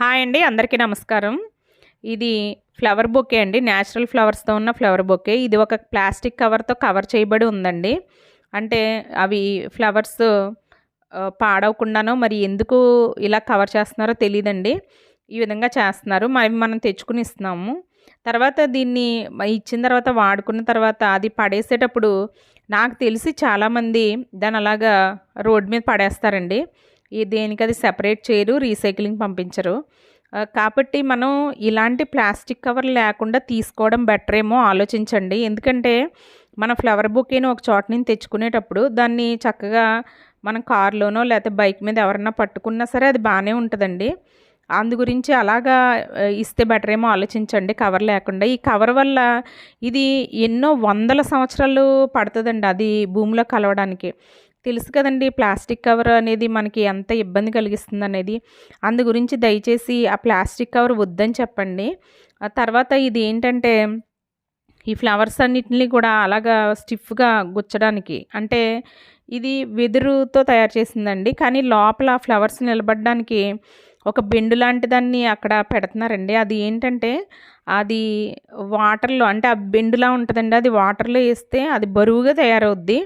Hi అండి అందరికీ నమస్కారం. ఇది ఫ్లవర్ బొకే అండి న్యాచురల్ ఫ్లవర్స్తో ఉన్న ఫ్లవర్ బొకే. ఇది ఒక ప్లాస్టిక్ కవర్తో కవర్ చేయబడి ఉందండి. అంటే అవి ఫ్లవర్స్ పాడవకుండానో మరి ఎందుకు ఇలా కవర్ చేస్తున్నారో తెలియదండి ఈ విధంగా చేస్తున్నారు. మరి మనం తెచ్చుకుని ఇస్తున్నాము. తర్వాత దీన్ని ఇచ్చిన తర్వాత వాడుకున్న తర్వాత అది పడేసేటప్పుడు నాకు తెలిసి చాలామంది దాని అలాగా రోడ్ మీద పడేస్తారండి. దేనికి అది సెపరేట్ చేయరు రీసైక్లింగ్ పంపించరు. కాబట్టి మనం ఇలాంటి ప్లాస్టిక్ కవర్ లేకుండా తీసుకోవడం బెటర్ ఏమో ఆలోచించండి. ఎందుకంటే మన ఫ్లవర్ బొకేని ఒక చోట నుంచి తెచ్చుకునేటప్పుడు దాన్ని చక్కగా మనం కార్లోనో లేకపోతే బైక్ మీద ఎవరన్నా పట్టుకున్నా సరే అది బాగానే ఉంటుందండి. అందు గురించి అలాగా ఇస్తే బెటర్ ఏమో ఆలోచించండి కవర్ లేకుండా. ఈ కవర్ వల్ల ఇది ఎన్నో వందల సంవత్సరాలు పడుతుందండి అది భూమిలో కలవడానికి. తెలుసు కదండి ప్లాస్టిక్ కవర్ అనేది మనకి ఎంత ఇబ్బంది కలిగిస్తుంది అనేది అందు గురించి దయచేసి ఆ ప్లాస్టిక్ కవర్ వద్దని చెప్పండి. ఆ తర్వాత ఇది ఏంటంటే ఈ ఫ్లవర్స్ అన్నిటిని కూడా అలాగా స్టిఫ్గా గుచ్చడానికి అంటే ఇది వెదురుతో తయారు చేసిందండి. కానీ లోపల ఫ్లవర్స్ నిలబడడానికి ఒక బెండు లాంటి దాన్ని అక్కడ పెడుతున్నారండి. అది ఏంటంటే అది వాటర్లో అంటే ఆ బెండులా ఉంటుందండి. అది వాటర్లో వేస్తే అది బరువుగా తయారవుద్ది.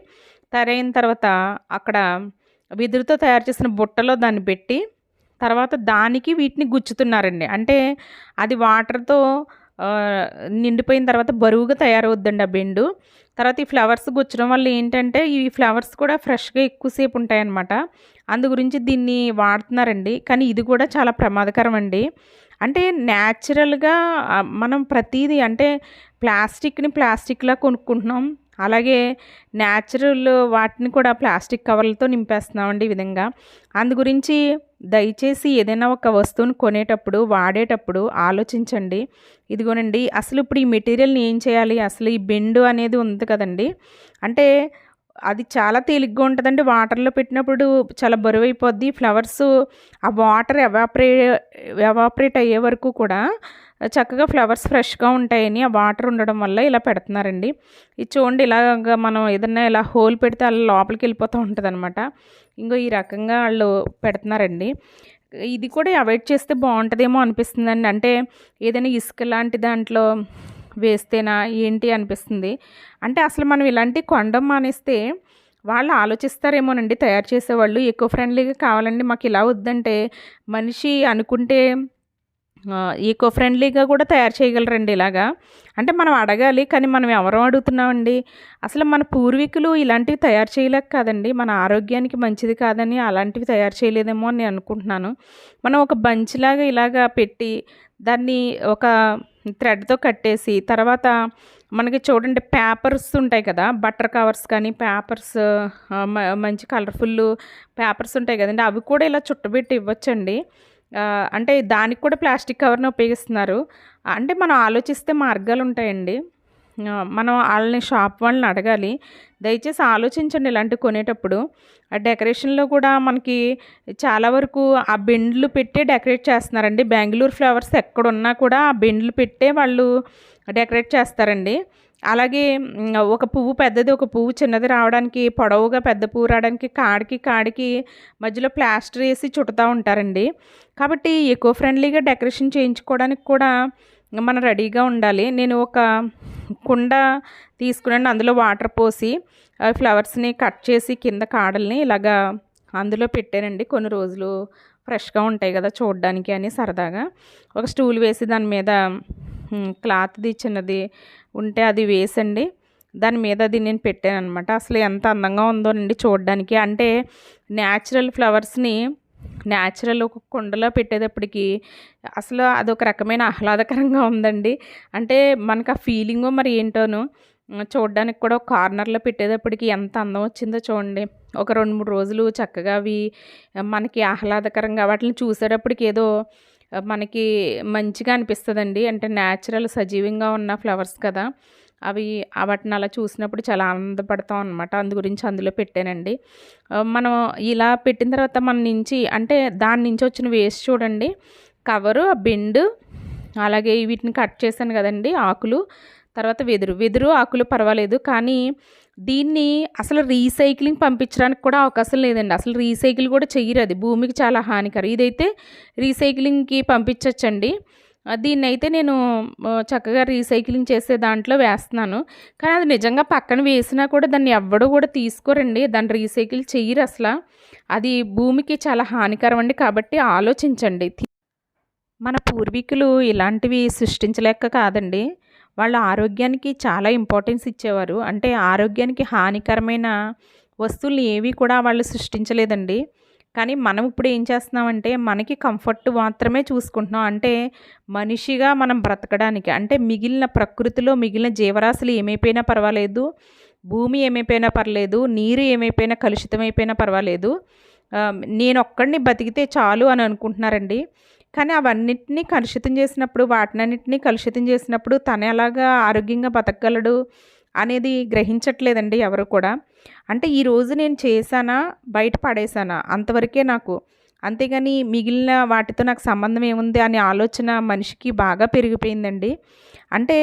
తయారైన తర్వాత అక్కడ వెదురుతో తయారు చేసిన బుట్టలో దాన్ని పెట్టి తర్వాత దానికి వీటిని గుచ్చుతున్నారండి. అంటే అది వాటర్తో నిండిపోయిన తర్వాత బరువుగా తయారవుద్దండి ఆ బెండు. తర్వాత ఈ ఫ్లవర్స్ గుచ్చడం వల్ల ఏంటంటే ఈ ఫ్లవర్స్ కూడా ఫ్రెష్గా ఎక్కువసేపు ఉంటాయన్నమాట. అందు గురించి దీన్ని వాడుతున్నారండి. కానీ ఇది కూడా చాలా ప్రమాదకరం అండి. అంటే న్యాచురల్గా మనం ప్రతిదీ అంటే ప్లాస్టిక్ని ప్లాస్టిక్లా కొనుక్కుంటున్నాం. అలాగే న్యాచురల్ వాటిని కూడా ప్లాస్టిక్ కవర్లతో నింపేస్తున్నామండి ఈ విధంగా. అందు గురించి దయచేసి ఏదైనా ఒక వస్తువుని కొనేటప్పుడు వాడేటప్పుడు ఆలోచించండి. ఇదిగోనండి అసలు ఇప్పుడు ఈ మెటీరియల్ని ఏం చేయాలి? అసలు ఈ బెండు అనేది ఉంది కదండి. అంటే అది చాలా తేలిగ్గా ఉంటుందండి. వాటర్లో పెట్టినప్పుడు చాలా బరువు అయిపోద్ది ఫ్లవర్స్ ఆ వాటర్ ఎవాపరే ఎవాపరేట్ అయ్యే వరకు కూడా చక్కగా ఫ్లవర్స్ ఫ్రెష్గా ఉంటాయని ఆ వాటర్ ఉండడం వల్ల ఇలా పెడుతున్నారండి. ఇది చూడండి ఇలాగ మనం ఏదన్నా ఇలా హోల్ పెడితే అలా లోపలికి వెళ్ళిపోతూ ఉంటుంది అనమాట ఇంకో ఈ రకంగా వాళ్ళు పెడుతున్నారండి. ఇది కూడా అవాయిడ్ చేస్తే బాగుంటుందేమో అనిపిస్తుందండి. అంటే ఏదైనా ఇసుక లాంటి దాంట్లో వేస్తేనా? ఏంటి అనిపిస్తుంది? అంటే అసలు మనం ఇలాంటి కొండం మానేస్తే వాళ్ళు ఆలోచిస్తారేమోనండి తయారు చేసేవాళ్ళు. ఎక్కువ ఫ్రెండ్లీగా కావాలండి మాకు ఇలా వద్దంటే మనిషి అనుకుంటే ఈకో ఫ్రెండ్లీగా కూడా తయారు చేయగలరండి ఇలాగా. అంటే మనం అడగాలి కానీ మనం ఎవరో అడుగుతున్నామండి? అసలు మన పూర్వీకులు ఇలాంటివి తయారు చేయలేక కాదండి. మన ఆరోగ్యానికి మంచిది కాదని అలాంటివి తయారు చేయలేదేమో అని నేను అనుకుంటున్నాను. మనం ఒక బంచ్లాగా ఇలాగా పెట్టి దాన్ని ఒక థ్రెడ్తో కట్టేసి తర్వాత మనకి చూడండి పేపర్స్ ఉంటాయి కదా బటర్ కవర్స్ కానీ పేపర్స్ మంచి కలర్ఫుల్ పేపర్స్ ఉంటాయి కదండి అవి కూడా ఇలా చుట్టబెట్టి ఇవ్వచ్చండి. అంటే దానికి కూడా ప్లాస్టిక్ కవర్ని ఉపయోగిస్తున్నారు. అంటే మనం ఆలోచిస్తే మార్గాలు ఉంటాయండి మనం వాళ్ళని షాప్ వాళ్ళని అడగాలి. దయచేసి ఆలోచించండి ఇలాంటివి కొనేటప్పుడు. ఆ డెకరేషన్లో కూడా మనకి చాలా వరకు ఆ బెండ్లు పెట్టే డెకరేట్ చేస్తున్నారండి. బెంగళూరు ఫ్లవర్స్ ఎక్కడున్నా కూడా ఆ బెండ్లు పెట్టే వాళ్ళు డెకరేట్ చేస్తారండి. అలాగే ఒక పువ్వు పెద్దది ఒక పువ్వు చిన్నది రావడానికి పొడవుగా పెద్ద పువ్వు రావడానికి కాడికి కాడికి మధ్యలో ప్లాస్టర్ వేసి చుట్టుతూ ఉంటారండి. కాబట్టి ఎకో ఫ్రెండ్లీగా డెకరేషన్ చేయించుకోవడానికి కూడా మనం రెడీగా ఉండాలి. నేను ఒక కుండ తీసుకునండి అందులో వాటర్ పోసి ఆ ఫ్లవర్స్ని కట్ చేసి కింద కాడల్ని ఇలాగా అందులో పెట్టానండి. కొన్ని రోజులు ఫ్రెష్గా ఉంటాయి కదా చూడడానికి అని సరదాగా. ఒక స్టూల్ వేసి దాని మీద క్లాత్ది చిన్నది ఉంటే అది వేసండి. దాని మీద అది నేను పెట్టాను అనమాట అసలు ఎంత అందంగా ఉందోనండి చూడడానికి. అంటే న్యాచురల్ ఫ్లవర్స్ని న్యాచురల్ ఒక కుండలో పెట్టేటప్పటికి అసలు అదొక రకమైన ఆహ్లాదకరంగా ఉందండి. అంటే మనకు ఆ ఫీలింగో మరి ఏంటోను చూడడానికి కూడా ఒక కార్నర్లో పెట్టేటప్పటికి ఎంత అందం వచ్చిందో చూడండి. ఒక రెండు మూడు రోజులు చక్కగా అవి మనకి ఆహ్లాదకరంగా వాటిని చూసేటప్పటికి ఏదో మనకి మంచిగా అనిపిస్తుందండి. అంటే న్యాచురల్ సజీవంగా ఉన్న ఫ్లవర్స్ కదా. అవి వాటిని అలా చూసినప్పుడు చాలా ఆనందపడతాం అనమాట అందు గురించి అందులో పెట్టానండి. మనం ఇలా పెట్టిన తర్వాత మన నుంచి అంటే దాని నుంచి వచ్చిన వేస్ట్ చూడండి. కవరు ఆ బెండు అలాగే వీటిని కట్ చేశాను కదండి ఆకులు. తర్వాత వెదురు. వెదురు ఆకులు పర్వాలేదు కానీ దీన్ని అసలు రీసైక్లింగ్ పంపించడానికి కూడా అవకాశం లేదండి. అసలు రీసైకిల్ కూడా చెయ్యరు అది. భూమికి చాలా హానికరం. ఇదైతే రీసైక్లింగ్కి పంపించవచ్చండి దీన్ని అయితే నేను చక్కగా రీసైక్లింగ్ చేసే దాంట్లో వేస్తున్నాను. కానీ అది నిజంగా పక్కన వేసినా కూడా దాన్ని ఎవ్వడూ కూడా తీసుకోరండి. దాన్ని రీసైకిల్ చెయ్యరు అసలు. అది భూమికి చాలా హానికరం అండి. కాబట్టి ఆలోచించండి. మన పూర్వీకులు ఇలాంటివి సృష్టించలేక కాదండి. వాళ్ళ ఆరోగ్యానికి చాలా ఇంపార్టెన్స్ ఇచ్చేవారు. అంటే ఆరోగ్యానికి హానికరమైన వస్తువులు ఏవి కూడా వాళ్ళు సృష్టించలేదండి. కానీ మనం ఇప్పుడు ఏం చేస్తున్నామంటే మనకి కంఫర్ట్ మాత్రమే చూసుకుంటున్నాం. అంటే మనిషిగా మనం బ్రతకడానికి అంటే మిగిలిన ప్రకృతిలో మిగిలిన జీవరాశులు ఏమైపోయినా పర్వాలేదు భూమి ఏమైపోయినా పర్లేదు నీరు ఏమైపోయినా కలుషితమైపోయినా పర్వాలేదు. నేను ఒక్కడిని బతికితే చాలు అని అనుకుంటున్నారండి. కానీ అవన్నిటినీ కలుషితం చేసినప్పుడు వాటినన్నింటినీ కలుషితం చేసినప్పుడు తను ఎలాగా ఆరోగ్యంగా బతకగలడు? అనేది గ్రహించట్లేదండి ఎవరు కూడా. అంటే ఈరోజు నేను చేశానా బయట పడేసానా అంతవరకే నాకు. అంతేగాని మిగిలిన వాటితో నాకు సంబంధం ఏముంది అనే ఆలోచన మనిషికి బాగా పెరిగిపోయిందండి. అంటే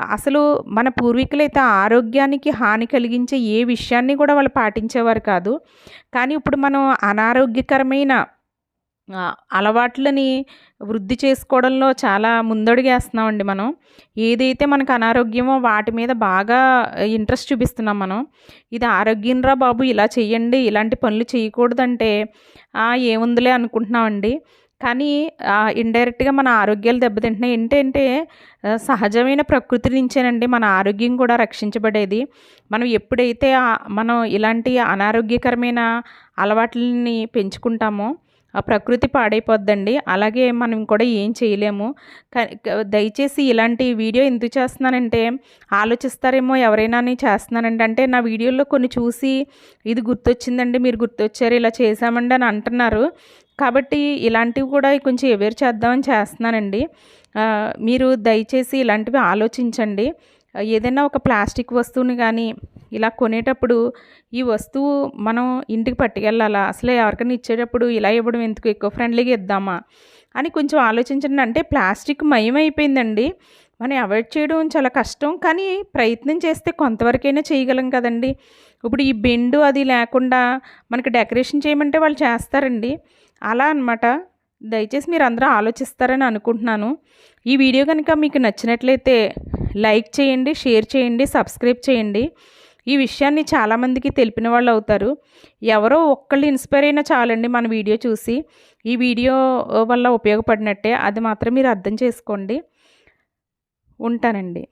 అసలు మన పూర్వీకులైతే ఆరోగ్యానికి హాని కలిగించే ఏ విషయాన్ని కూడా వాళ్ళు పాటించేవారు కాదు. కానీ ఇప్పుడు మనం అనారోగ్యకరమైన అలవాట్లని వృద్ధి చేసుకోవడంలో చాలా ముందడుగేస్తున్నామండి మనం. ఏదైతే మనకు అనారోగ్యమో వాటి మీద బాగా ఇంట్రెస్ట్ చూపిస్తున్నాం మనం. ఇది ఆరోగ్యంరా బాబు ఇలా చేయండి ఇలాంటి పనులు చేయకూడదంటే ఏముందిలే అనుకుంటున్నామండి. కానీ ఇండైరెక్ట్గా మన ఆరోగ్యాలు దెబ్బతింటున్నాయి. ఏంటంటే సహజమైన ప్రకృతి నుంచేనండి మన ఆరోగ్యం కూడా రక్షించబడేది. మనం ఎప్పుడైతే మనం ఇలాంటి అనారోగ్యకరమైన అలవాట్లని పెంచుకుంటామో ఆ ప్రకృతి పాడైపోద్దండి. అలాగే మనం కూడా ఏం చేయలేము. దయచేసి ఇలాంటి వీడియో ఎందుకు చేస్తున్నానంటే ఆలోచిస్తారేమో ఎవరైనా చేస్తున్నానండి. అంటే నా వీడియోలో కొన్ని చూసి ఇది గుర్తొచ్చిందండి మీరు గుర్తొచ్చారు ఇలా చేశామండి అని అంటున్నారు. కాబట్టి ఇలాంటివి కూడా కొంచెం అవేర్ చేద్దామని చేస్తున్నానండి. మీరు దయచేసి ఇలాంటివి ఆలోచించండి. ఏదైనా ఒక ప్లాస్టిక్ వస్తువుని కానీ ఇలా కొనేటప్పుడు ఈ వస్తువు మనం ఇంటికి పట్టుకెళ్ళాలా? అసలు ఎవరికైనా ఇచ్చేటప్పుడు ఇలా ఇవ్వడం ఎందుకు? ఎక్కువ ఫ్రెండ్లీగా ఇద్దామా? అని కొంచెం ఆలోచించండి అంటే ప్లాస్టిక్ మయం అయిపోయిందండి. మనం అవాయిడ్ చేయడం చాలా కష్టం. కానీ ప్రయత్నం చేస్తే కొంతవరకైనా చేయగలం కదండి. ఇప్పుడు ఈ బెండు అది లేకుండా మనకి డెకరేషన్ చేయమంటే వాళ్ళు చేస్తారండి. అలా అన్నమాట. దయచేసి మీరు అందరూ ఆలోచిస్తారని అనుకుంటున్నాను. ఈ వీడియో కనుక మీకు నచ్చినట్లయితే లైక్ చేయండి షేర్ చేయండి సబ్స్క్రైబ్ చేయండి. ఈ విషయాన్ని చాలామందికి తెలిపిన వాళ్ళు అవుతారు. ఎవరో ఒక్కళ్ళు ఇన్స్పైర్ అయినా చాలండి మన వీడియో చూసి. ఈ వీడియో వల్ల ఉపయోగపడినట్టే. అది మాత్రం మీరు అర్థం చేసుకోండి. ఉంటానండి.